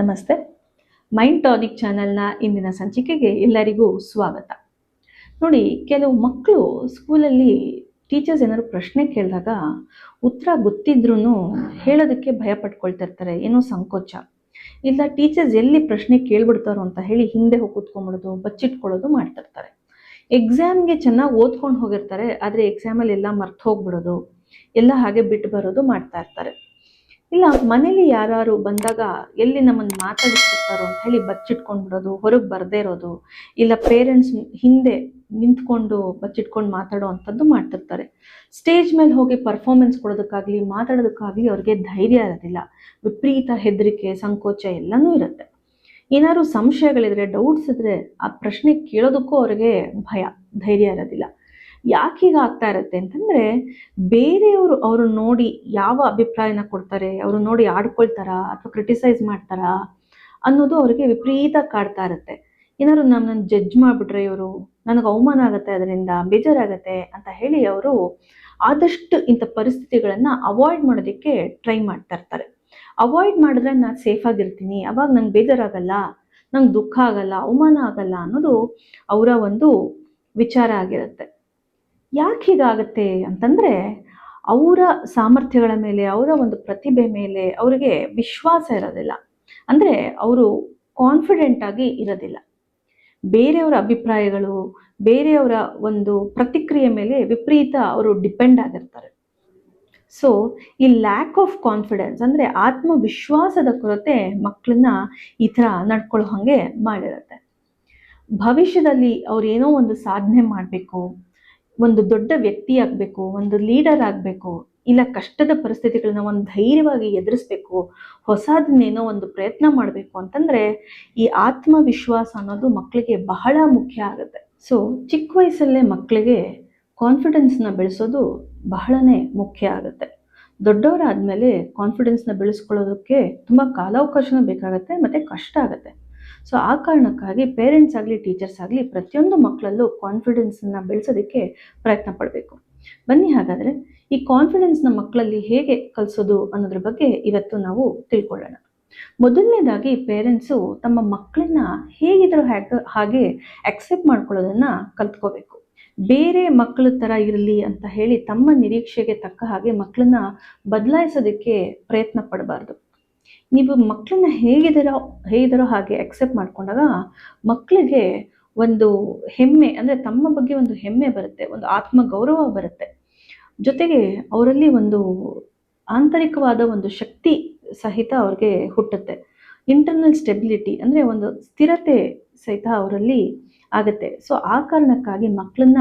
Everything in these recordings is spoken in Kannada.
ನಮಸ್ತೆ. ಮೈಂಡ್ ಟಾನಿಕ್ ಚಾನೆಲ್ನ ಇಂದಿನ ಸಂಚಿಕೆಗೆ ಎಲ್ಲರಿಗೂ ಸ್ವಾಗತ. ನೋಡಿ, ಕೆಲವು ಮಕ್ಕಳು ಸ್ಕೂಲಲ್ಲಿ ಟೀಚರ್ಸ್ ಏನಾದ್ರು ಪ್ರಶ್ನೆ ಕೇಳಿದಾಗ ಉತ್ತರ ಗೊತ್ತಿದ್ರೂ ಹೇಳೋದಕ್ಕೆ ಭಯ ಪಟ್ಕೊಳ್ತಿರ್ತಾರೆ ಏನೋ ಸಂಕೋಚ. ಇಲ್ಲ, ಟೀಚರ್ಸ್ ಎಲ್ಲಿ ಪ್ರಶ್ನೆ ಕೇಳ್ಬಿಡ್ತಾರೋ ಅಂತ ಹೇಳಿ ಹಿಂದೆ ಹೋಗಿ ಕೂತ್ಕೊಂಡ್ಬಿಡೋದು ಬಚ್ಚಿಟ್ಕೊಳ್ಳೋದು ಮಾಡ್ತಿರ್ತಾರೆ ಎಕ್ಸಾಮ್ಗೆ ಚೆನ್ನಾಗಿ ಓದ್ಕೊಂಡು ಹೋಗಿರ್ತಾರೆ, ಆದರೆ ಎಕ್ಸಾಮಲ್ಲಿ ಎಲ್ಲ ಮರ್ತು ಹೋಗ್ಬಿಡೋದು, ಎಲ್ಲ ಹಾಗೆ ಬಿಟ್ಟು ಬರೋದು ಮಾಡ್ತಾ ಇರ್ತಾರೆ. ಇಲ್ಲ, ಮನೇಲಿ ಯಾರು ಬಂದಾಗ ಎಲ್ಲಿ ನಮ್ಮನ್ನು ಮಾತಾಡಿಸ್ತಿರ್ತಾರೋ ಅಂತ ಹೇಳಿ ಬಚ್ಚಿಟ್ಕೊಂಡು ಬಿಡೋದು ಹೊರಗೆ ಬರದೇ ಇರೋದು, ಇಲ್ಲ ಪೇರೆಂಟ್ಸ್ ಹಿಂದೆ ನಿಂತ್ಕೊಂಡು ಬಚ್ಚಿಟ್ಕೊಂಡು ಮಾತಾಡೋ ಅಂಥದ್ದು ಮಾಡ್ತಿರ್ತಾರೆ. ಸ್ಟೇಜ್ ಮೇಲೆ ಹೋಗಿ ಪರ್ಫಾರ್ಮೆನ್ಸ್ ಕೊಡೋದಕ್ಕಾಗಲಿ, ಮಾತಾಡೋದಕ್ಕಾಗಲಿ ಅವ್ರಿಗೆ ಧೈರ್ಯ ಇರೋದಿಲ್ಲ. ವಿಪರೀತ ಹೆದರಿಕೆ, ಸಂಕೋಚ ಎಲ್ಲನೂ ಇರುತ್ತೆ. ಏನಾದ್ರು ಸಂಶಯಗಳಿದ್ರೆ ಡೌಟ್ಸ್ ಇದ್ರೆ ಆ ಪ್ರಶ್ನೆ ಕೇಳೋದಕ್ಕೂ ಅವ್ರಿಗೆ ಭಯ, ಧೈರ್ಯ ಇರೋದಿಲ್ಲ. ಯಾಕೆ ಹೀಗೆ ಆಗ್ತಾ ಇರುತ್ತೆ ಅಂತಂದ್ರೆ ಬೇರೆಯವರು ಅವ್ರನ್ನ ನೋಡಿ ಯಾವ ಅಭಿಪ್ರಾಯನ ಕೊಡ್ತಾರೆ, ಅವ್ರನ್ನ ನೋಡಿ ಆಡ್ಕೊಳ್ತಾರಾ ಅಥವಾ ಕ್ರಿಟಿಸೈಸ್ ಮಾಡ್ತಾರಾ ಅನ್ನೋದು ಅವ್ರಿಗೆ ವಿಪರೀತ ಕಾಡ್ತಾ ಇರುತ್ತೆ. ಏನಾದ್ರು ನಮ್ಮನ್ನು ಜಡ್ಜ್ ಮಾಡಿಬಿಟ್ರೆ ಇವರು, ನನಗೆ ಅವಮಾನ ಆಗುತ್ತೆ ಅದರಿಂದ, ಬೇಜಾರಾಗತ್ತೆ ಅಂತ ಹೇಳಿ ಅವರು ಆದಷ್ಟು ಇಂಥ ಪರಿಸ್ಥಿತಿಗಳನ್ನು ಅವಾಯ್ಡ್ ಮಾಡೋದಕ್ಕೆ ಟ್ರೈ ಮಾಡ್ತಾ ಇರ್ತಾರೆ. ಅವಾಯ್ಡ್ ಮಾಡಿದ್ರೆ ನಾನು ಸೇಫ್ ಆಗಿರ್ತೀನಿ, ಅವಾಗ ನಂಗೆ ಬೇಜಾರಾಗಲ್ಲ, ನಂಗೆ ದುಃಖ ಆಗಲ್ಲ, ಅವಮಾನ ಆಗಲ್ಲ ಅನ್ನೋದು ಅವರ ಒಂದು ವಿಚಾರ ಆಗಿರುತ್ತೆ. ಯಾಕೆ ಹೀಗಾಗುತ್ತೆ ಅಂತಂದರೆ ಅವರ ಸಾಮರ್ಥ್ಯಗಳ ಮೇಲೆ, ಅವರ ಒಂದು ಪ್ರತಿಭೆ ಮೇಲೆ ಅವರಿಗೆ ವಿಶ್ವಾಸ ಇರೋದಿಲ್ಲ. ಅಂದರೆ ಅವರು ಕಾನ್ಫಿಡೆಂಟ್ ಆಗಿ ಇರೋದಿಲ್ಲ. ಬೇರೆಯವರ ಅಭಿಪ್ರಾಯಗಳು, ಬೇರೆಯವರ ಒಂದು ಪ್ರತಿಕ್ರಿಯೆ ಮೇಲೆ ವಿಪರೀತ ಅವರು ಡಿಪೆಂಡ್ ಆಗಿರ್ತಾರೆ. ಸೊ ಈ ಲ್ಯಾಕ್ ಆಫ್ ಕಾನ್ಫಿಡೆನ್ಸ್ ಅಂದರೆ ಆತ್ಮವಿಶ್ವಾಸದ ಕೊರತೆ ಮಕ್ಕಳನ್ನ ಈ ಥರ ನಡ್ಕೊಳ್ಳೋ ಹಾಗೆ ಮಾಡಿರುತ್ತೆ. ಭವಿಷ್ಯದಲ್ಲಿ ಅವ್ರು ಏನೋ ಒಂದು ಸಾಧನೆ ಮಾಡಬೇಕು ಒಂದು ದೊಡ್ಡ ವ್ಯಕ್ತಿ ಆಗಬೇಕು, ಒಂದು ಲೀಡರ್ ಆಗಬೇಕು, ಇಲ್ಲ ಕಷ್ಟದ ಪರಿಸ್ಥಿತಿಗಳನ್ನ ಒಂದು ಧೈರ್ಯವಾಗಿ ಎದುರಿಸ್ಬೇಕು, ಹೊಸದನ್ನೇನೋ ಒಂದು ಪ್ರಯತ್ನ ಮಾಡಬೇಕು ಅಂತಂದರೆ ಈ ಆತ್ಮವಿಶ್ವಾಸ ಅನ್ನೋದು ಮಕ್ಕಳಿಗೆ ಬಹಳ ಮುಖ್ಯ ಆಗುತ್ತೆ. ಸೊ ಚಿಕ್ಕ ವಯಸ್ಸಲ್ಲೇ ಮಕ್ಕಳಿಗೆ ಕಾನ್ಫಿಡೆನ್ಸ್ನ ಬೆಳೆಸೋದು ಬಹಳನೇ ಮುಖ್ಯ ಆಗುತ್ತೆ. ದೊಡ್ಡವರಾದಮೇಲೆ ಕಾನ್ಫಿಡೆನ್ಸ್ನ ಬೆಳೆಸ್ಕೊಳ್ಳೋದಕ್ಕೆ ತುಂಬ ಕಾಲಾವಕಾಶನೂ ಬೇಕಾಗುತ್ತೆ, ಮತ್ತು ಕಷ್ಟ ಆಗುತ್ತೆ. ಸೊ ಆ ಕಾರಣಕ್ಕಾಗಿ ಪೇರೆಂಟ್ಸ್ ಆಗಲಿ ಟೀಚರ್ಸ್ ಆಗಲಿ ಪ್ರತಿಯೊಂದು ಮಕ್ಕಳಲ್ಲೂ ಕಾನ್ಫಿಡೆನ್ಸನ್ನು ಬೆಳೆಸೋದಕ್ಕೆ ಪ್ರಯತ್ನ ಪಡಬೇಕು. ಬನ್ನಿ ಹಾಗಾದರೆ, ಈ ಕಾನ್ಫಿಡೆನ್ಸ್ನ ಮಕ್ಕಳಲ್ಲಿ ಹೇಗೆ ಕಲಿಸೋದು ಅನ್ನೋದ್ರ ಬಗ್ಗೆ ಇವತ್ತು ನಾವು ತಿಳ್ಕೊಳ್ಳೋಣ. ಮೊದಲನೇದಾಗಿ ಪೇರೆಂಟ್ಸು ತಮ್ಮ ಮಕ್ಕಳನ್ನ ಹೇಗಿದ್ರು ಹಾಗೆ ಅಕ್ಸೆಪ್ಟ್ ಮಾಡ್ಕೊಳ್ಳೋದನ್ನ ಕಲ್ತ್ಕೋಬೇಕು. ಬೇರೆ ಮಕ್ಕಳ ಥರ ಇರಲಿ ಅಂತ ಹೇಳಿ ತಮ್ಮ ನಿರೀಕ್ಷೆಗೆ ತಕ್ಕ ಹಾಗೆ ಮಕ್ಕಳನ್ನ ಬದಲಾಯಿಸೋದಕ್ಕೆ ಪ್ರಯತ್ನ ಪಡಬಾರ್ದು. ನೀವು ಮಕ್ಕಳನ್ನ ಹೇಗಿದ್ದೀರೋ ಹೇಗಿದ್ದಾರೋ ಹಾಗೆ ಅಕ್ಸೆಪ್ಟ್ ಮಾಡ್ಕೊಂಡಾಗ ಮಕ್ಕಳಿಗೆ ಒಂದು ಹೆಮ್ಮೆ, ಅಂದರೆ ತಮ್ಮ ಬಗ್ಗೆ ಒಂದು ಹೆಮ್ಮೆ ಬರುತ್ತೆ, ಒಂದು ಆತ್ಮಗೌರವ ಬರುತ್ತೆ. ಜೊತೆಗೆ ಅವರಲ್ಲಿ ಒಂದು ಆಂತರಿಕವಾದ ಒಂದು ಶಕ್ತಿ ಸಹಿತ ಅವ್ರಿಗೆ ಹುಟ್ಟುತ್ತೆ. ಇಂಟರ್ನಲ್ ಸ್ಟೆಬಿಲಿಟಿ ಅಂದರೆ ಒಂದು ಸ್ಥಿರತೆ ಸಹಿತ ಅವರಲ್ಲಿ ಆಗುತ್ತೆ. ಸೊ ಆ ಕಾರಣಕ್ಕಾಗಿ ಮಕ್ಕಳನ್ನ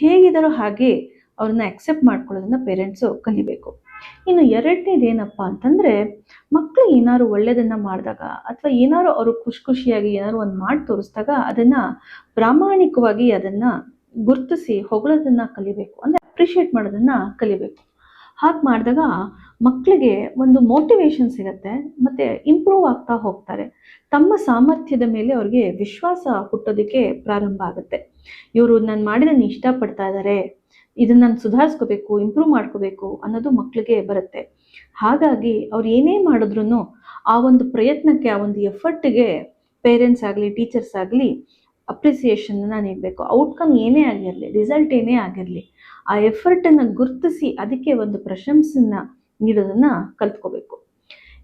ಹೇಗಿದ್ದಾರೋ ಹಾಗೆ ಅವ್ರನ್ನ ಅಕ್ಸೆಪ್ಟ್ ಮಾಡ್ಕೊಳ್ಳೋದನ್ನ ಪೇರೆಂಟ್ಸು ಕಲಿಬೇಕು. ಇನ್ನು ಎರಡನೇದು ಏನಪ್ಪ ಅಂತಂದರೆ ಮಕ್ಕಳು ಏನಾದ್ರು ಒಳ್ಳೆಯದನ್ನು ಮಾಡಿದಾಗ ಅಥವಾ ಏನಾದ್ರು ಅವರು ಖುಷಿ ಖುಷಿಯಾಗಿ ಏನಾದ್ರು ಒಂದು ಮಾಡಿ ತೋರಿಸಿದಾಗ ಅದನ್ನು ಪ್ರಾಮಾಣಿಕವಾಗಿ ಅದನ್ನು ಗುರುತಿಸಿ ಹೊಗಳೋದನ್ನು ಕಲಿಬೇಕು. ಅಂದರೆ ಅಪ್ರಿಷಿಯೇಟ್ ಮಾಡೋದನ್ನು ಕಲಿಬೇಕು. ಹಾಗೆ ಮಾಡಿದಾಗ ಮಕ್ಕಳಿಗೆ ಒಂದು ಮೋಟಿವೇಶನ್ ಸಿಗುತ್ತೆ, ಮತ್ತು ಇಂಪ್ರೂವ್ ಆಗ್ತಾ ಹೋಗ್ತಾರೆ. ತಮ್ಮ ಸಾಮರ್ಥ್ಯದ ಮೇಲೆ ಅವ್ರಿಗೆ ವಿಶ್ವಾಸ ಹುಟ್ಟೋದಕ್ಕೆ ಪ್ರಾರಂಭ ಆಗುತ್ತೆ. ಇವರು ನಾನು ಮಾಡಿದನ್ನು ಇಷ್ಟಪಡ್ತಾ ಇದ್ದಾರೆ ಇದನ್ನು ನಾನು ಸುಧಾರಿಸ್ಕೋಬೇಕು ಇಂಪ್ರೂವ್ ಮಾಡ್ಕೋಬೇಕು ಅನ್ನೋದು ಮಕ್ಕಳಿಗೆ ಬರುತ್ತೆ. ಹಾಗಾಗಿ ಅವ್ರು ಏನೇ ಮಾಡಿದ್ರು ಆ ಒಂದು ಪ್ರಯತ್ನಕ್ಕೆ, ಆ ಒಂದು ಎಫರ್ಟ್ಗೆ ಪೇರೆಂಟ್ಸ್ ಆಗಲಿ ಟೀಚರ್ಸ್ ಆಗಲಿ ಅಪ್ರಿಸಿಯೇಷನ್ನ ನೀಡಬೇಕು ಔಟ್ಕಮ್ ಏನೇ ಆಗಿರಲಿ ರಿಸಲ್ಟ್ ಏನೇ ಆಗಿರಲಿ, ಆ ಎಫರ್ಟನ್ನು ಗುರುತಿಸಿ ಅದಕ್ಕೆ ಒಂದು ಪ್ರಶಂಸನ್ನ ನೀಡೋದನ್ನು ಕಲ್ತ್ಕೋಬೇಕು.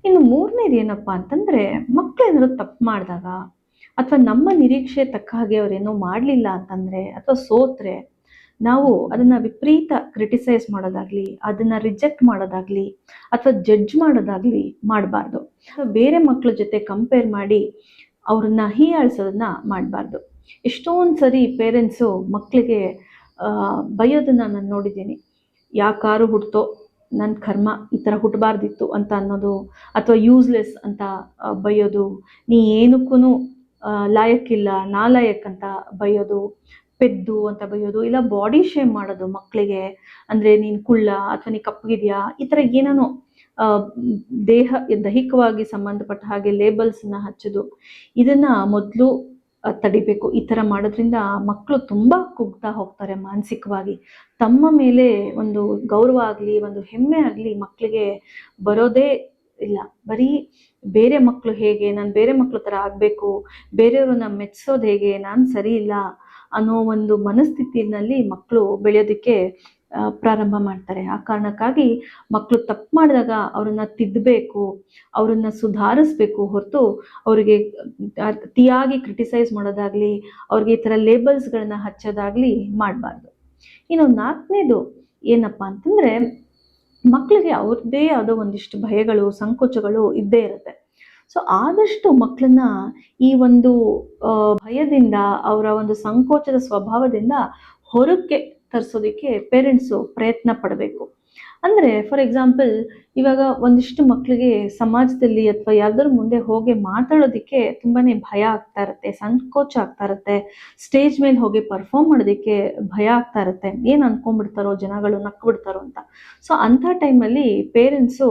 ಇನ್ನು ಮೂರನೇದು ಏನಪ್ಪ ಅಂತಂದರೆ ಮಕ್ಕಳೇನಾದ್ರು ತಪ್ಪು ಮಾಡಿದಾಗ, ಅಥವಾ ನಮ್ಮ ನಿರೀಕ್ಷೆ ತಕ್ಕ ಹಾಗೆ ಅವರೇನೋ ಮಾಡಲಿಲ್ಲ ಅಂತಂದರೆ, ಅಥವಾ ಸೋತ್ರೆ, ನಾವು ಅದನ್ನು ವಿಪರೀತ ಕ್ರಿಟಿಸೈಸ್ ಮಾಡೋದಾಗಲಿ, ಅದನ್ನು ರಿಜೆಕ್ಟ್ ಮಾಡೋದಾಗಲಿ, ಅಥವಾ ಜಡ್ಜ್ ಮಾಡೋದಾಗಲಿ ಮಾಡಬಾರ್ದು. ಬೇರೆ ಮಕ್ಕಳ ಜೊತೆ ಕಂಪೇರ್ ಮಾಡಿ ಅವ್ರನ್ನ ಹೀಯಾಳಿಸೋದನ್ನ ಮಾಡಬಾರ್ದು. ಎಷ್ಟೊಂದು ಸರಿ ಪೇರೆಂಟ್ಸು ಮಕ್ಕಳಿಗೆ ಬೈಯೋದನ್ನು ನಾನು ನೋಡಿದ್ದೀನಿ. ಯಾಕಾರು ಹುಟ್ಟೋ ನನ್ನ ಕರ್ಮ ಈ ಥರ ಹುಟ್ಟಬಾರ್ದಿತ್ತು ಅಂತ ಅನ್ನೋದು ಅಥವಾ ಯೂಸ್ಲೆಸ್ ಅಂತ ಬೈಯೋದು, ನೀ ಏನಕ್ಕೂ ಲಾಯಕ್ಕಿಲ್ಲ ನಾಲಾಯಕ್ ಅಂತ ಬೈಯೋದು, ಪೆದ್ದು ಅಂತ ಬೈಯೋದು, ಇಲ್ಲ ಬಾಡಿ ಶೇಮ್ ಮಾಡೋದು ಮಕ್ಕಳಿಗೆ ಅಂದರೆ ನೀನು ಕುಳ್ಳ ಅಥವಾ ನೀ ಕಪ್ಪಗಿದೆಯಾ, ಈ ಥರ ಏನೇನೋ ದೇಹ ದೈಹಿಕವಾಗಿ ಸಂಬಂಧಪಟ್ಟ ಹಾಗೆ ಲೇಬಲ್ಸನ್ನ ಹಚ್ಚೋದು, ಇದನ್ನು ಮೊದಲು ತಡಿಬೇಕು. ಈ ಥರ ಮಾಡೋದ್ರಿಂದ ಮಕ್ಕಳು ತುಂಬ ಕುಗ್ತಾ ಹೋಗ್ತಾರೆ ಮಾನಸಿಕವಾಗಿ. ತಮ್ಮ ಮೇಲೆ ಒಂದು ಗೌರವ ಆಗಲಿ, ಒಂದು ಹೆಮ್ಮೆ ಆಗಲಿ ಮಕ್ಕಳಿಗೆ ಬರೋದೇ ಇಲ್ಲ. ಬರೀ ಬೇರೆ ಮಕ್ಕಳು ಹೇಗೆ, ನಾನು ಬೇರೆ ಮಕ್ಕಳು ಥರ ಆಗಬೇಕು, ಬೇರೆಯವ್ರನ್ನ ಮೆಚ್ಚಿಸೋದು ಹೇಗೆ, ನಾನು ಸರಿ ಇಲ್ಲ ಅನ್ನೋ ಒಂದು ಮನಸ್ಥಿತಿನಲ್ಲಿ ಮಕ್ಕಳು ಬೆಳೆಯೋದಕ್ಕೆ ಪ್ರಾರಂಭ ಮಾಡ್ತಾರೆ. ಆ ಕಾರಣಕ್ಕಾಗಿ ಮಕ್ಕಳು ತಪ್ಪು ಮಾಡಿದಾಗ ಅವ್ರನ್ನ ತಿದ್ದಬೇಕು ಅವ್ರನ್ನ ಸುಧಾರಿಸ್ಬೇಕು ಹೊರತು ಅವರಿಗೆ ಅತಿಯಾಗಿ ಕ್ರಿಟಿಸೈಸ್ ಮಾಡೋದಾಗ್ಲಿ, ಅವ್ರಿಗೆ ಈ ಥರ ಲೇಬಲ್ಸ್ಗಳನ್ನ ಹಚ್ಚೋದಾಗ್ಲಿ ಮಾಡಬಾರ್ದು. ಇನ್ನು ನಾಲ್ಕನೇದು ಏನಪ್ಪ ಅಂತಂದರೆ ಮಕ್ಕಳಿಗೆ ಅವ್ರದ್ದೇ ಆದ ಒಂದಿಷ್ಟು ಭಯಗಳು, ಸಂಕೋಚಗಳು ಇದ್ದೇ ಇರುತ್ತೆ. ಸೊ, ಆದಷ್ಟು ಮಕ್ಕಳನ್ನ ಈ ಒಂದು ಭಯದಿಂದ, ಅವರ ಒಂದು ಸಂಕೋಚದ ಸ್ವಭಾವದಿಂದ ಹೊರಕ್ಕೆ ತರಿಸೋದಕ್ಕೆ ಪೇರೆಂಟ್ಸು ಪ್ರಯತ್ನ ಪಡಬೇಕು. ಅಂದರೆ ಫಾರ್ ಎಕ್ಸಾಂಪಲ್ ಇವಾಗ ಒಂದಿಷ್ಟು ಮಕ್ಕಳಿಗೆ ಸಮಾಜದಲ್ಲಿ ಅಥವಾ ಯಾವ್ದಾರ ಮುಂದೆ ಹೋಗಿ ಮಾತಾಡೋದಕ್ಕೆ ತುಂಬಾ ಭಯ ಆಗ್ತಾ ಇರುತ್ತೆ, ಸಂಕೋಚ ಆಗ್ತಾ ಇರುತ್ತೆ ಸ್ಟೇಜ್ ಮೇಲೆ ಹೋಗಿ ಪರ್ಫಾರ್ಮ್ ಮಾಡೋದಕ್ಕೆ ಭಯ ಆಗ್ತಾ ಇರುತ್ತೆ. ಏನು ಅನ್ಕೊಂಡ್ಬಿಡ್ತಾರೋ, ಜನಗಳು ನಕ್ಬಿಡ್ತಾರೋ ಅಂತ. ಸೊ ಅಂಥ ಟೈಮಲ್ಲಿ ಪೇರೆಂಟ್ಸು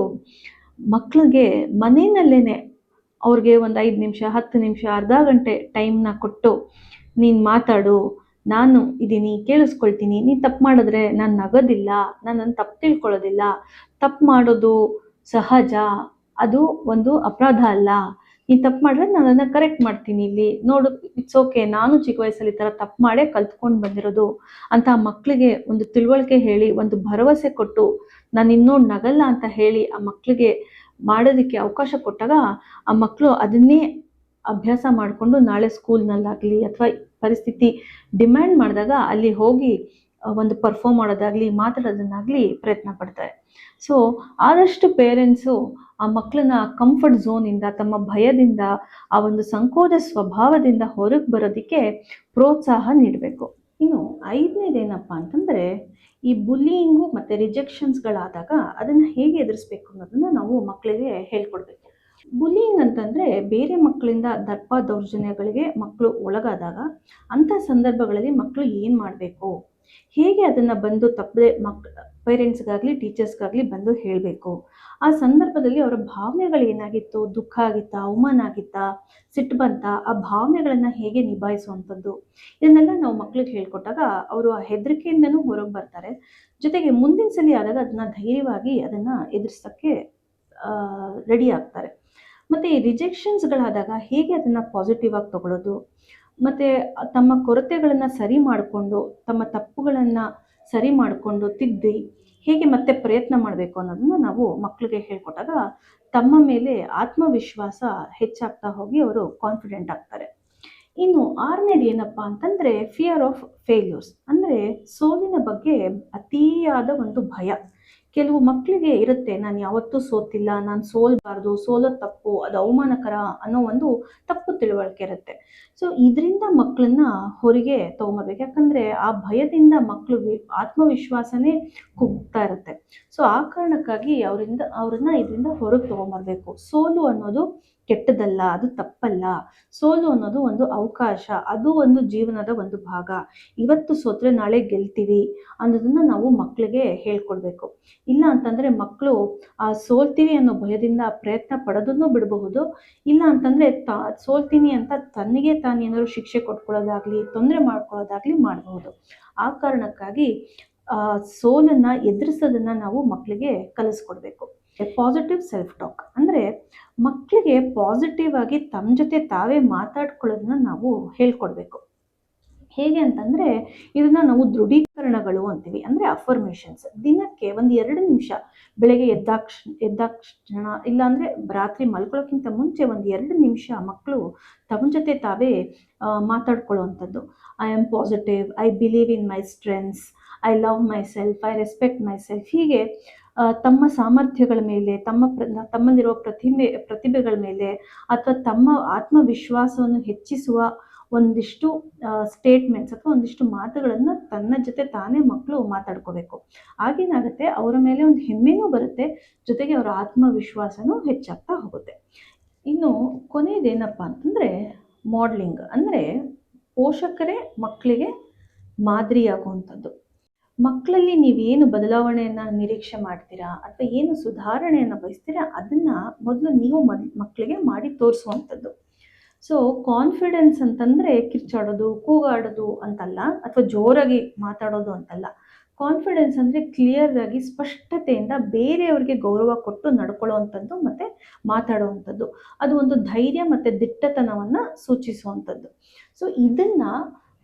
ಮಕ್ಕಳಿಗೆ ಮನೆಯಲ್ಲೇನೆ ಅವ್ರಿಗೆ ಒಂದು ಐದು ನಿಮಿಷ, ಹತ್ತು ನಿಮಿಷ, ಅರ್ಧ ಗಂಟೆ ಟೈಮ್ನ ಕೊಟ್ಟು ನೀನು ಮಾತಾಡು ನಾನು ಇದ್ದೀನಿ ಕೇಳಿಸ್ಕೊಳ್ತೀನಿ. ನೀ ತಪ್ಪು ಮಾಡಿದ್ರೆ ನಾನು ನಗೋದಿಲ್ಲ, ನನ್ನನ್ನು ತಪ್ಪು ತಿಳ್ಕೊಳ್ಳೋದಿಲ್ಲ. ತಪ್ಪು ಮಾಡೋದು ಸಹಜ, ಅದು ಒಂದು ಅಪರಾಧ ಅಲ್ಲ. ನೀ ತಪ್ಪು ಮಾಡಿದ್ರೆ ನಾನು ಅದನ್ನು ಕರೆಕ್ಟ್ ಮಾಡ್ತೀನಿ ಇಲ್ಲಿ. ನೋಡು ಇಟ್ಸ್ ಓಕೆ ನಾನು ಚಿಕ್ಕ ವಯಸ್ಸಲ್ಲಿ ಈ ಥರ ತಪ್ಪು ಮಾಡೇ ಕಲ್ತ್ಕೊಂಡು ಬಂದಿರೋದು. ಅಂತ ಮಕ್ಕಳಿಗೆ ಒಂದು ತಿಳುವಳಿಕೆ ಹೇಳಿ, ಒಂದು ಭರವಸೆ ಕೊಟ್ಟು, ನಾನು ಇನ್ನೂ ನಗಲ್ಲ ಅಂತ ಹೇಳಿ ಆ ಮಕ್ಕಳಿಗೆ ಮಾಡೋದಕ್ಕೆ ಅವಕಾಶ ಕೊಟ್ಟಾಗ ಆ ಮಕ್ಕಳು ಅದನ್ನೇ ಅಭ್ಯಾಸ ಮಾಡಿಕೊಂಡು ನಾಳೆ ಸ್ಕೂಲ್ನಲ್ಲಾಗಲಿ ಅಥವಾ ಪರಿಸ್ಥಿತಿ ಡಿಮ್ಯಾಂಡ್ ಮಾಡಿದಾಗ ಅಲ್ಲಿ ಹೋಗಿ ಒಂದು ಪರ್ಫಾರ್ಮ್ ಮಾಡೋದಾಗ್ಲಿ, ಮಾತಾಡೋದನ್ನಾಗ್ಲಿ ಪ್ರಯತ್ನ ಪಡ್ತಾರೆ. ಸೊ, ಆದಷ್ಟು ಪೇರೆಂಟ್ಸು ಆ ಮಕ್ಕಳನ್ನ ಕಂಫರ್ಟ್ ಝೋನಿಂದ ತಮ್ಮ ಭಯದಿಂದ, ಆ ಒಂದು ಸಂಕೋಚ ಸ್ವಭಾವದಿಂದ ಹೊರಗೆ ಬರೋದಕ್ಕೆ ಪ್ರೋತ್ಸಾಹ ನೀಡಬೇಕು. ಇನ್ನು ಐದನೇದೇನಪ್ಪ ಅಂತಂದರೆ, ಈ ಬುಲ್ಲಿಯಿಂಗು ಮತ್ತು ರಿಜೆಕ್ಷನ್ಸ್ಗಳಾದಾಗ ಅದನ್ನು ಹೇಗೆ ಎದುರಿಸ್ಬೇಕು ಅನ್ನೋದನ್ನು ನಾವು ಮಕ್ಕಳಿಗೆ ಹೇಳ್ಕೊಡ್ಬೇಕು. ಬುಲ್ಲಿಯಿಂಗ್ ಅಂತಂದರೆ ಬೇರೆ ಮಕ್ಕಳಿಂದ ದರ್ಪ ದೌರ್ಜನ್ಯಗಳಿಗೆ ಮಕ್ಕಳು ಒಳಗಾದಾಗ ಅಂಥ ಸಂದರ್ಭಗಳಲ್ಲಿ ಮಕ್ಕಳು ಏನು ಮಾಡಬೇಕು? ಹೇಗೆ ಅದನ್ನು ಬಂದು ತಪ್ಪದೆ ಮಕ್ ಪೇರೆಂಟ್ಸ್ಗಾಗಲಿ ಟೀಚರ್ಸ್ಗಾಗಲಿ ಬಂದು ಹೇಳಬೇಕು? ಆ ಸಂದರ್ಭದಲ್ಲಿ ಅವರ ಭಾವನೆಗಳು ಏನಾಗಿತ್ತು? ದುಃಖ ಆಗಿತ್ತಾ? ಅವಮಾನ ಆಗಿತ್ತಾ? ಸಿಟ್ಟು ಬಂತ? ಆ ಭಾವನೆಗಳನ್ನು ಹೇಗೆ ನಿಭಾಯಿಸುವಂಥದ್ದು? ಇದನ್ನೆಲ್ಲ ನಾವು ಮಕ್ಳಿಗೆ ಹೇಳ್ಕೊಟ್ಟಾಗ ಅವರು ಆ ಹೆದರಿಕೆಯಿಂದನೂ ಹೊರಗೆ ಬರ್ತಾರೆ. ಜೊತೆಗೆ ಮುಂದಿನ ಸಲ ಆದಾಗ ಅದನ್ನ ಧೈರ್ಯವಾಗಿ ಅದನ್ನು ಎದುರಿಸೋಕ್ಕೆ ರೆಡಿ ಆಗ್ತಾರೆ. ಮತ್ತು ಈ ರಿಜೆಕ್ಷನ್ಸ್ಗಳಾದಾಗ ಹೇಗೆ ಅದನ್ನು ಪಾಸಿಟಿವ್ ಆಗಿ ತಗೊಳ್ಳೋದು ಮತ್ತು ತಮ್ಮ ಕೊರತೆಗಳನ್ನು ಸರಿ ಮಾಡಿಕೊಂಡು, ತಮ್ಮ ತಪ್ಪುಗಳನ್ನು ಸರಿ ಮಾಡಿಕೊಂಡು ತಿದ್ದಿ ಹೇಗೆ ಮತ್ತೆ ಪ್ರಯತ್ನ ಮಾಡಬೇಕು ಅನ್ನೋದನ್ನ ನಾವು ಮಕ್ಕಳಿಗೆ ಹೇಳ್ಕೊಟ್ಟಾಗ ತಮ್ಮ ಮೇಲೆ ಆತ್ಮವಿಶ್ವಾಸ ಹೆಚ್ಚಾಗ್ತಾ ಹೋಗಿ ಅವರು ಕಾನ್ಫಿಡೆಂಟ್ ಆಗ್ತಾರೆ. ಇನ್ನು ಆರನೇದು ಏನಪ್ಪ ಅಂತಂದರೆ ಫಿಯರ್ ಆಫ್ ಫೇಲ್ಯೂರ್ಸ್ ಅಂದರೆ ಸೋಲಿನ ಬಗ್ಗೆ ಅತಿಯಾದ ಒಂದು ಭಯ. ಕೆಲವು ಮಕ್ಕಳಿಗೆ ಇರುತ್ತೆ, ನಾನು ಯಾವತ್ತೂ ಸೋತಿಲ್ಲ, ನಾನು ಸೋಲ್ಬಾರ್ದು, ಸೋಲೋ ತಪ್ಪು, ಅದು ಅವಮಾನಕರ ಅನ್ನೋ ಒಂದು ತಪ್ಪು ತಿಳುವಳಿಕೆ ಇರುತ್ತೆ. ಸೊ ಇದರಿಂದ ಮಕ್ಕಳನ್ನ ಹೊರಗೆ ತಗೊಂಬರ್ಬೇಕು. ಯಾಕಂದ್ರೆ ಆ ಭಯದಿಂದ ಮಕ್ಕಳು ಆತ್ಮವಿಶ್ವಾಸನೇ ಕುಗ್ತಾ ಇರುತ್ತೆ. ಸೊ ಆ ಕಾರಣಕ್ಕಾಗಿ ಅವರಿಂದ, ಅವ್ರನ್ನ ಇದರಿಂದ ಹೊರಗೆ ತಗೊಂಬರ್ಬೇಕು. ಸೋಲು ಅನ್ನೋದು ಕೆಟ್ಟದಲ್ಲ ಅದು ತಪ್ಪಲ್ಲ. ಸೋಲು ಅನ್ನೋದು ಒಂದು ಅವಕಾಶ, ಅದು ಒಂದು ಜೀವನದ ಒಂದು ಭಾಗ. ಇವತ್ತು ಸೋತ್ರೆ ನಾಳೆ ಗೆಲ್ತೀವಿ ಅನ್ನೋದನ್ನ ನಾವು ಮಕ್ಕಳಿಗೆ ಹೇಳ್ಕೊಡ್ಬೇಕು. ಇಲ್ಲ ಅಂತಂದ್ರೆ ಮಕ್ಕಳು ಆ, ಸೋಲ್ತೀವಿ ಅನ್ನೋ ಭಯದಿಂದ ಪ್ರಯತ್ನ ಪಡೋದನ್ನು ಬಿಡಬಹುದು. ಇಲ್ಲ ಅಂತಂದ್ರೆ ತಾ, ಸೋಲ್ತೀನಿ ಅಂತ ತನಗೆ ತಾನು ಏನಾದ್ರು ಶಿಕ್ಷೆ ಕೊಟ್ಕೊಳ್ಳೋದಾಗ್ಲಿ, ತೊಂದರೆ ಮಾಡ್ಕೊಳ್ಳೋದಾಗ್ಲಿ ಮಾಡಬಹುದು. ಆ ಕಾರಣಕ್ಕಾಗಿ ಸೋಲನ್ನ ಎದುರಿಸೋದನ್ನ ನಾವು ಮಕ್ಕಳಿಗೆ ಕಲಿಸ್ಕೊಡ್ಬೇಕು. ಪಾಸಿಟಿವ್ ಸೆಲ್ಫ್ ಟಾಕ್ ಅಂದರೆ ಮಕ್ಕಳಿಗೆ ಪಾಸಿಟಿವ್ ಆಗಿ ತಮ್ಮ ಜೊತೆ ತಾವೇ ಮಾತಾಡ್ಕೊಳ್ಳೋದನ್ನ ನಾವು ಹೇಳ್ಕೊಡ್ಬೇಕು. ಹೇಗೆ ಅಂತಂದರೆ ಇದನ್ನ ನಾವು ದೃಢೀಕರಣಗಳು ಅಂತೀವಿ. ಅಂದರೆ ಅಫರ್ಮೇಷನ್ಸ್ ದಿನಕ್ಕೆ ಒಂದು ಎರಡು ನಿಮಿಷ ಬೆಳಗ್ಗೆ ಎದ್ದಾಕ್ಷ, ಎದ್ದಾಕ್ಷಣ, ಇಲ್ಲಾಂದರೆ ರಾತ್ರಿ ಮಲ್ಕೊಳ್ಳೋಕ್ಕಿಂತ ಮುಂಚೆ ಒಂದು ಎರಡು ನಿಮಿಷ ಮಕ್ಕಳು ತಮ್ಮ ಜೊತೆ ತಾವೇ ಮಾತಾಡ್ಕೊಳ್ಳೋವಂಥದ್ದು. I am positive I believe in my strengths I love myself I respect myself ಹೀಗೆ ತಮ್ಮ ಸಾಮರ್ಥ್ಯಗಳ ಮೇಲೆ, ತಮ್ಮ ಪ್ರ, ತಮ್ಮಲ್ಲಿರುವ ಪ್ರತಿಭೆ ಪ್ರತಿಭೆಗಳ ಮೇಲೆ ಅಥವಾ ತಮ್ಮ ಆತ್ಮವಿಶ್ವಾಸವನ್ನು ಹೆಚ್ಚಿಸುವ ಒಂದಿಷ್ಟು ಸ್ಟೇಟ್ಮೆಂಟ್ಸ್ ಅಥವಾ ಒಂದಿಷ್ಟು ಮಾತುಗಳನ್ನು ತನ್ನ ಜೊತೆ ತಾನೇ ಮಕ್ಕಳು ಮಾತಾಡ್ಕೋಬೇಕು. ಆಗೇನಾಗುತ್ತೆ ಅವರ ಮೇಲೆ ಒಂದು ಹೆಮ್ಮೆನೂ ಬರುತ್ತೆ, ಜೊತೆಗೆ ಅವರ ಆತ್ಮವಿಶ್ವಾಸನೂ ಹೆಚ್ಚಾಗ್ತಾ ಹೋಗುತ್ತೆ. ಇನ್ನು ಕೊನೆಯದೇನಪ್ಪ ಅಂತಂದರೆ ಮಾಡ್ಲಿಂಗ್ ಅಂದರೆ ಪೋಷಕರೇ ಮಕ್ಕಳಿಗೆ ಮಾದರಿಯಾಗುವಂಥದ್ದು. ಮಕ್ಕಳಲ್ಲಿ ನೀವೇನು ಬದಲಾವಣೆಯನ್ನು ನಿರೀಕ್ಷೆ ಮಾಡ್ತೀರಾ? ಅಥವಾ ಏನು ಸುಧಾರಣೆಯನ್ನು ಬಯಸ್ತೀರಾ? ಅದನ್ನು ಮೊದಲು ನೀವು ಮಕ್ಕಳಿಗೆ ಮಾಡಿ ತೋರಿಸುವಂಥದ್ದು. ಸೊ ಕಾನ್ಫಿಡೆನ್ಸ್ ಅಂತಂದರೆ ಕಿರ್ಚಾಡೋದು, ಕೂಗಾಡೋದು ಅಂತಲ್ಲ, ಅಥವಾ ಜೋರಾಗಿ ಮಾತಾಡೋದು ಅಂತಲ್ಲ. ಕಾನ್ಫಿಡೆನ್ಸ್ ಅಂದರೆ ಕ್ಲಿಯರ್ ಆಗಿ ಸ್ಪಷ್ಟತೆಯಿಂದ ಬೇರೆಯವ್ರಿಗೆ ಗೌರವ ಕೊಟ್ಟು ನಡ್ಕೊಳ್ಳುವಂಥದ್ದು ಮತ್ತು ಮಾತಾಡುವಂಥದ್ದು. ಅದು ಒಂದು ಧೈರ್ಯ ಮತ್ತು ದಿಟ್ಟತನವನ್ನು ಸೂಚಿಸುವಂಥದ್ದು. ಸೊ ಇದನ್ನು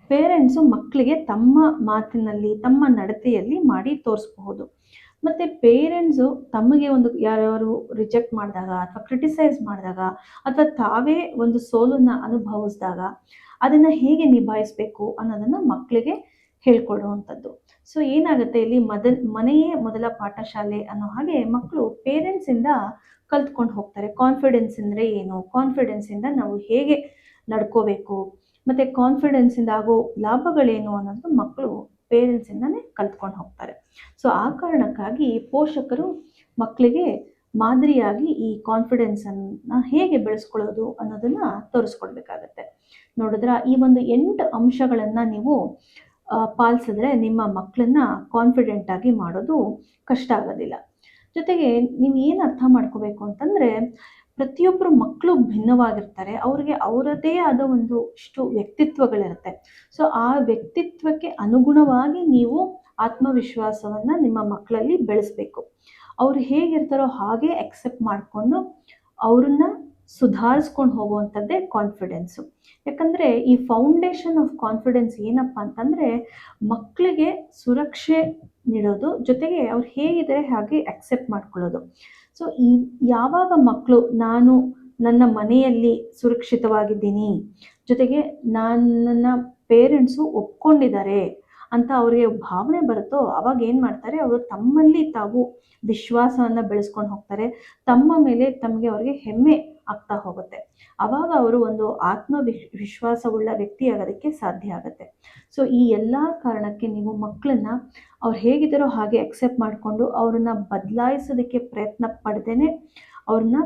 ಪೇರೆಂಟ್ಸು ಮಕ್ಕಳಿಗೆ ತಮ್ಮ ಮಾತಿನಲ್ಲಿ, ತಮ್ಮ ನಡತೆಯಲ್ಲಿ ಮಾಡಿ ತೋರಿಸ್ಬಹುದು. ಮತ್ತು ಪೇರೆಂಟ್ಸು ತಮಗೆ ಒಂದು ಯಾರ್ಯಾರು ರಿಜೆಕ್ಟ್ ಮಾಡಿದಾಗ ಅಥವಾ ಕ್ರಿಟಿಸೈಸ್ ಮಾಡಿದಾಗ ಅಥವಾ ತಾವೇ ಒಂದು ಸೋಲನ್ನು ಅನುಭವಿಸಿದಾಗ ಅದನ್ನು ಹೇಗೆ ನಿಭಾಯಿಸಬೇಕು ಅನ್ನೋದನ್ನು ಮಕ್ಕಳಿಗೆ ಹೇಳ್ಕೊಡುವಂಥದ್ದು. ಸೊ ಏನಾಗುತ್ತೆ ಇಲ್ಲಿ ಮದ, ಮನೆಯೇ ಮೊದಲ ಪಾಠಶಾಲೆ ಅನ್ನೋ ಹಾಗೆ ಮಕ್ಕಳು ಪೇರೆಂಟ್ಸಿಂದ ಕಲ್ತ್ಕೊಂಡು ಹೋಗ್ತಾರೆ. ಕಾನ್ಫಿಡೆನ್ಸ್ ಅಂದರೆ ಏನು? ಕಾನ್ಫಿಡೆನ್ಸಿಂದ ನಾವು ಹೇಗೆ ನಡ್ಕೋಬೇಕು? ಮತ್ತು ಕಾನ್ಫಿಡೆನ್ಸಿಂದ ಆಗೋ ಲಾಭಗಳೇನು ಅನ್ನೋದು ಮಕ್ಕಳು ಪೇರೆಂಟ್ಸಿಂದನೇ ಕಲ್ತ್ಕೊಂಡು ಹೋಗ್ತಾರೆ. ಸೊ ಆ ಕಾರಣಕ್ಕಾಗಿ ಪೋಷಕರು ಮಕ್ಕಳಿಗೆ ಮಾದರಿಯಾಗಿ ಈ ಕಾನ್ಫಿಡೆನ್ಸನ್ನು ಹೇಗೆ ಬೆಳೆಸ್ಕೊಳ್ಳೋದು ಅನ್ನೋದನ್ನು ತೋರಿಸ್ಕೊಡ್ಬೇಕಾಗತ್ತೆ. ನೋಡಿದ್ರ, ಈ ಒಂದು ಎಂಟು ಅಂಶಗಳನ್ನು ನೀವು ಪಾಲಿಸಿದ್ರೆ ನಿಮ್ಮ ಮಕ್ಕಳನ್ನ ಕಾನ್ಫಿಡೆಂಟ್ ಆಗಿ ಮಾಡೋದು ಕಷ್ಟ ಆಗೋದಿಲ್ಲ. ಜೊತೆಗೆ ನೀವು ಏನು ಅರ್ಥ ಮಾಡ್ಕೋಬೇಕು ಅಂತಂದರೆ ಪ್ರತಿಯೊಬ್ಬರು ಮಕ್ಕಳು ಭಿನ್ನವಾಗಿರ್ತಾರೆ. ಅವ್ರಿಗೆ ಅವರದೇ ಆದ ಒಂದು ಇಷ್ಟು ವ್ಯಕ್ತಿತ್ವಗಳಿರುತ್ತೆ. ಸೊ ಆ ವ್ಯಕ್ತಿತ್ವಕ್ಕೆ ಅನುಗುಣವಾಗಿ ನೀವು ಆತ್ಮವಿಶ್ವಾಸವನ್ನು ನಿಮ್ಮ ಮಕ್ಕಳಲ್ಲಿ ಬೆಳೆಸಬೇಕು. ಅವ್ರು ಹೇಗಿರ್ತಾರೋ ಹಾಗೆ ಅಕ್ಸೆಪ್ಟ್ ಮಾಡಿಕೊಂಡು ಅವ್ರನ್ನ ಸುಧಾರಿಸ್ಕೊಂಡು ಹೋಗುವಂಥದ್ದೇ ಕಾನ್ಫಿಡೆನ್ಸು ಯಾಕಂದರೆ ಈ ಫೌಂಡೇಶನ್ ಆಫ್ ಕಾನ್ಫಿಡೆನ್ಸ್ ಏನಪ್ಪ ಅಂತಂದರೆ ಮಕ್ಕಳಿಗೆ ಸುರಕ್ಷೆ ನೀಡೋದು, ಜೊತೆಗೆ ಅವ್ರು ಹೇಗಿದ್ದಾರೆ ಹಾಗೆ ಅಕ್ಸೆಪ್ಟ್ ಮಾಡ್ಕೊಳ್ಳೋದು. ಸೊ ಈ ಯಾವಾಗ ಮಕ್ಕಳು ನಾನು ನನ್ನ ಮನೆಯಲ್ಲಿ ಸುರಕ್ಷಿತವಾಗಿದ್ದೀನಿ ಜೊತೆಗೆ ನಾನು ನನ್ನ ಪೇರೆಂಟ್ಸು ಒಪ್ಕೊಂಡಿದ್ದಾರೆ ಅಂತ ಅವರಿಗೆ ಭಾವನೆ ಬರುತ್ತೋ, ಅವಾಗ ಏನು ಮಾಡ್ತಾರೆ, ಅವರು ತಮ್ಮಲ್ಲಿ ತಾವು ವಿಶ್ವಾಸವನ್ನು ಬೆಳೆಸ್ಕೊಂಡು ಹೋಗ್ತಾರೆ. ತಮ್ಮ ಮೇಲೆ ತಮಗೆ ಅವರಿಗೆ ಹೆಮ್ಮೆ ಆಗ್ತಾ ಹೋಗುತ್ತೆ. ಅವಾಗ ಅವರು ಒಂದು ಆತ್ಮ ವಿಶ್ ವಿಶ್ವಾಸವುಳ್ಳ ವ್ಯಕ್ತಿ ಆಗೋದಕ್ಕೆ ಸಾಧ್ಯ ಆಗುತ್ತೆ. ಸೊ ಈ ಎಲ್ಲ ಕಾರಣಕ್ಕೆ ನೀವು ಮಕ್ಕಳನ್ನ ಅವ್ರು ಹೇಗಿದ್ದಾರೋ ಹಾಗೆ ಅಕ್ಸೆಪ್ಟ್ ಮಾಡಿಕೊಂಡು ಅವ್ರನ್ನ ಬದಲಾಯಿಸೋದಕ್ಕೆ ಪ್ರಯತ್ನ ಪಡ್ದೇ ಅವ್ರನ್ನ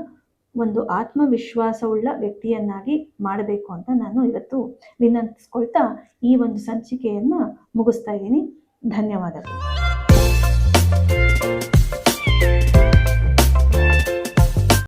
ಒಂದು ಆತ್ಮವಿಶ್ವಾಸವುಳ್ಳ ವ್ಯಕ್ತಿಯನ್ನಾಗಿ ಮಾಡಬೇಕು ಅಂತ ನಾನು ಇವತ್ತು ವಿನಂತಿಸ್ಕೊಳ್ತಾ ಈ ಒಂದು ಸಂಚಿಕೆಯನ್ನು ಮುಗಿಸ್ತಾ ಇದ್ದೀನಿ. ಧನ್ಯವಾದಗಳು.